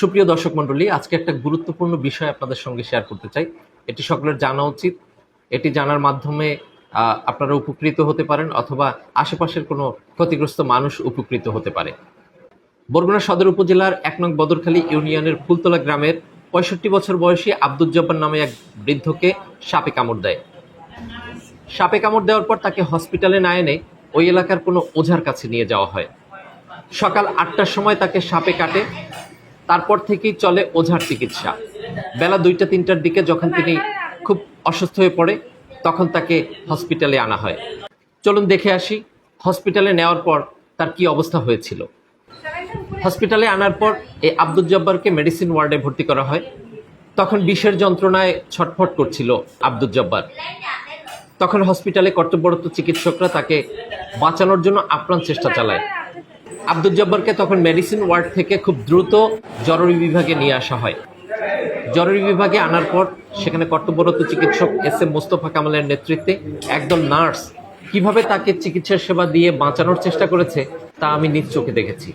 সুপ্রিয় দর্শক মণ্ডলী, আজকে একটা গুরুত্বপূর্ণ বিষয় আপনাদের সঙ্গে শেয়ার করতে চাই। এটি সকলের জানা উচিত। এটি জানার মাধ্যমে আপনারা উপকৃত হতে পারেন অথবা আশেপাশের কোনো ক্ষতিগ্রস্ত মানুষ উপকৃত হতে পারে। বরগুনা সদর উপজেলার এক নং বদরখালী ইউনিয়নের ফুলতলা গ্রামের পঁয়ষট্টি বছর বয়সী আব্দুল জব্বার নামে এক বৃদ্ধকে সাপে কামড় দেয়। সাপে কামড় দেওয়ার পর তাকে হসপিটালে না এনে ওই এলাকার কোনো ওঝার কাছে নিয়ে যাওয়া হয়। সকাল আটটার সময় তাকে সাপে কাটে। তারপর থেকেই চলে ওঝার চিকিৎসা। বেলা দুইটা, তিনটার দিকে যখন তিনি খুব অসুস্থ হয়ে পড়ে, তখন তাকে হসপিটালে আনা হয়। চলুন দেখে আসি, হসপিটালে নেওয়ার পর তার কি অবস্থা হয়েছিল। হসপিটালে আনার পর এই আব্দুল জব্বারকে মেডিসিন ওয়ার্ডে ভর্তি করা হয়। তখন বিষের যন্ত্রণায় ছটফট করছিল আব্দুল জব্বার। তখন হসপিটালে কর্তব্যরত চিকিৎসকরা তাকে বাঁচানোর জন্য আপ্রাণ চেষ্টা চালায়। আব্দুল জব্বারকে তখন মেডিসিন ওয়ার্ড থেকে খুব দ্রুত জরুরি বিভাগে নিয়ে আসা হয়। জরুরি বিভাগে আনার পর সেখানে কর্তব্যরত চিকিৎসক এস এম মোস্তফা কামালের নেতৃত্বে একদল নার্স কীভাবে তাকে চিকিৎসা সেবা দিয়ে বাঁচানোর চেষ্টা করেছে তা আমি নিজ চোখে দেখেছি।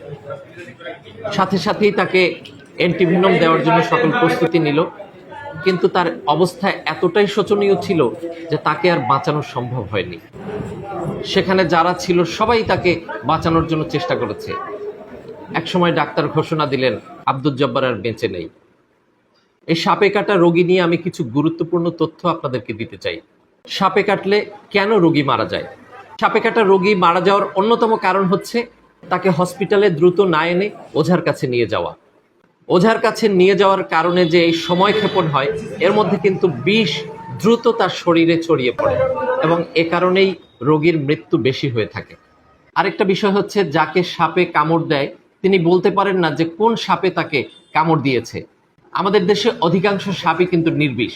সাথে সাথেই তাকে অ্যান্টিভিনম দেওয়ার জন্য সকল প্রস্তুতি নিল। কিন্তু তার অবস্থা এতটাই শোচনীয় ছিল যে তাকে আর বাঁচানো সম্ভব হয়নি। সেখানে যারা ছিল সবাই তাকে বাঁচানোর জন্য চেষ্টা করেছে। একসময় ডাক্তার ঘোষণা দিলেন, আব্দুল জব্বার আর বেঁচে নেই। এই সাপে কাটা রোগী নিয়ে আমি কিছু গুরুত্বপূর্ণ তথ্য আপনাদেরকে দিতে চাই। সাপে কাটলে কেন রোগী মারা যায়? সাপে কাটা রোগী মারা যাওয়ার অন্যতম কারণ হচ্ছে তাকে হসপিটালে দ্রুত না এনে ওঝার কাছে নিয়ে যাওয়া। ওঝার কাছে নিয়ে যাওয়ার কারণে যে এই সময় ক্ষেপণ হয়, এর মধ্যে কিন্তু বিষ দ্রুত তার শরীরে ছড়িয়ে পড়ে এবং এ কারণেই রোগীর মৃত্যু বেশি হয়ে থাকে। আরেকটা বিষয় হচ্ছে, যাকে সাপে কামড় দেয়, তিনি বলতে পারেন না যে কোন সাপে তাকে কামড় দিয়েছে। আমাদের দেশে অধিকাংশ সাপই কিন্তু নির্বিষ।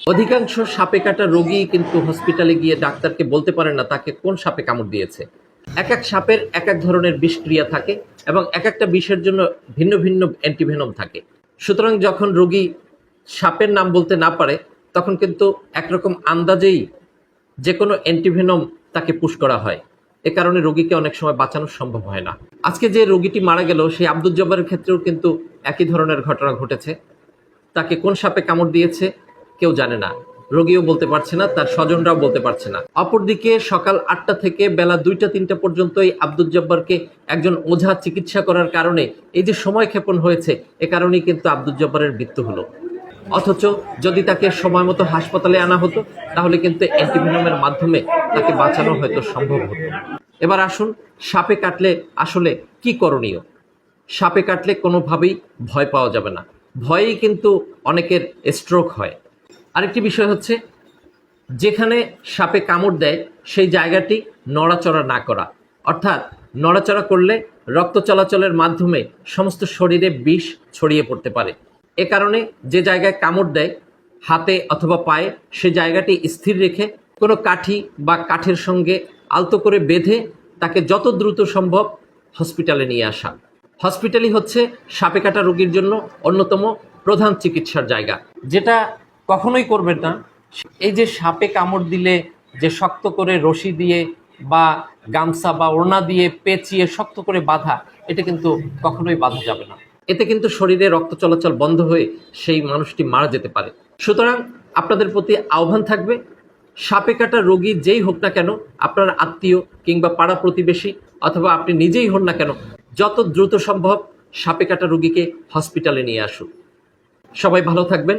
অধিকাংশ সাপে কাটা রোগী কিন্তু হসপিটালে গিয়ে ডাক্তারকে বলতে পারেন না তাকে কোন সাপে কামড় দিয়েছে। এক এক সাপের এক এক ধরনের বিষক্রিয়া থাকে এবং এক একটা বিষের জন্য ভিন্ন ভিন্ন অ্যান্টিভেনম থাকে। সুতরাং যখন রোগী সাপের নাম বলতে না পারে, তখন কিন্তু একরকম আন্দাজেই যে কোনো অ্যান্টিভেনম তাকে পুশ করা হয়। এ কারণে রোগীকে অনেক সময় বাঁচানো সম্ভব হয় না। আজকে যে রোগীটি মারা গেল, সেই আব্দুল জব্বারের ক্ষেত্রেও কিন্তু একই ধরনের ঘটনা ঘটেছে। তাকে কোন সাপে কামড় দিয়েছে, কেউ জানে না। রোগীও বলতে পারছে না, তার স্বজনরাও বলতে পারছে না। অপরদিকে সকাল আটটা থেকে বেলা দুইটা তিনটা পর্যন্ত এই আব্দুল জব্বারকে একজন ওঝা চিকিৎসা করার কারণে এই যে সময় ক্ষেপণ হয়েছে, এ কারণেই কিন্তু আব্দুল জব্বারের মৃত্যু হলো। অথচ যদি তাকে সময় মতো হাসপাতালে আনা হতো, তাহলে কিন্তু অ্যান্টিভেনমের মাধ্যমে তাকে বাঁচানো হয়তো সম্ভব হতো। এবার আসুন, সাপে কাটলে আসলে কি করণীয়? সাপে কাটলে কোনোভাবেই ভয় পাওয়া যাবে না। ভয়েই কিন্তু অনেকের স্ট্রোক হয়। আরেকটি বিষয় হচ্ছে, যেখানে সাপে কামড় দেয়, সেই জায়গাটি নড়াচড়া না করা। অর্থাৎ নড়াচড়া করলে রক্ত চলাচলের মাধ্যমে সমস্ত শরীরে বিষ ছড়িয়ে পড়তে পারে। এ কারণে যে জায়গায় কামড় দেয়, হাতে অথবা পায়ে, সে জায়গাটি স্থির রেখে কোনো কাঠি বা কাঠের সঙ্গে আলতো করে বেঁধে তাকে যত দ্রুত সম্ভব হসপিটালে নিয়ে আসা। হসপিটালই হচ্ছে সাপে কাটা রোগীর জন্য অন্যতম প্রধান চিকিৎসার জায়গা, যেটা কখনোই করবেন না। এই যে সাপে কামড় দিলে, যে শক্ত করে রশি দিয়ে বা গামছা বা ওড়না দিয়ে পেঁচিয়ে শক্ত করে বাঁধা, এটা কিন্তু কখনোই বাঁধা যাবে না। এতে কিন্তু শরীরে রক্ত চলাচল বন্ধ হয়ে সেই মানুষটি মারা যেতে পারে। সুতরাং আপনাদের প্রতি আহ্বান থাকবে, সাপে কাটা রোগী যেই হোক না কেন, আপনার আত্মীয় কিংবা পাড়া প্রতিবেশী অথবা আপনি নিজেই হন না কেন, যত দ্রুত সম্ভব সাপে কাটা রোগীকে হসপিটালে নিয়ে আসুন। সবাই ভালো থাকবেন।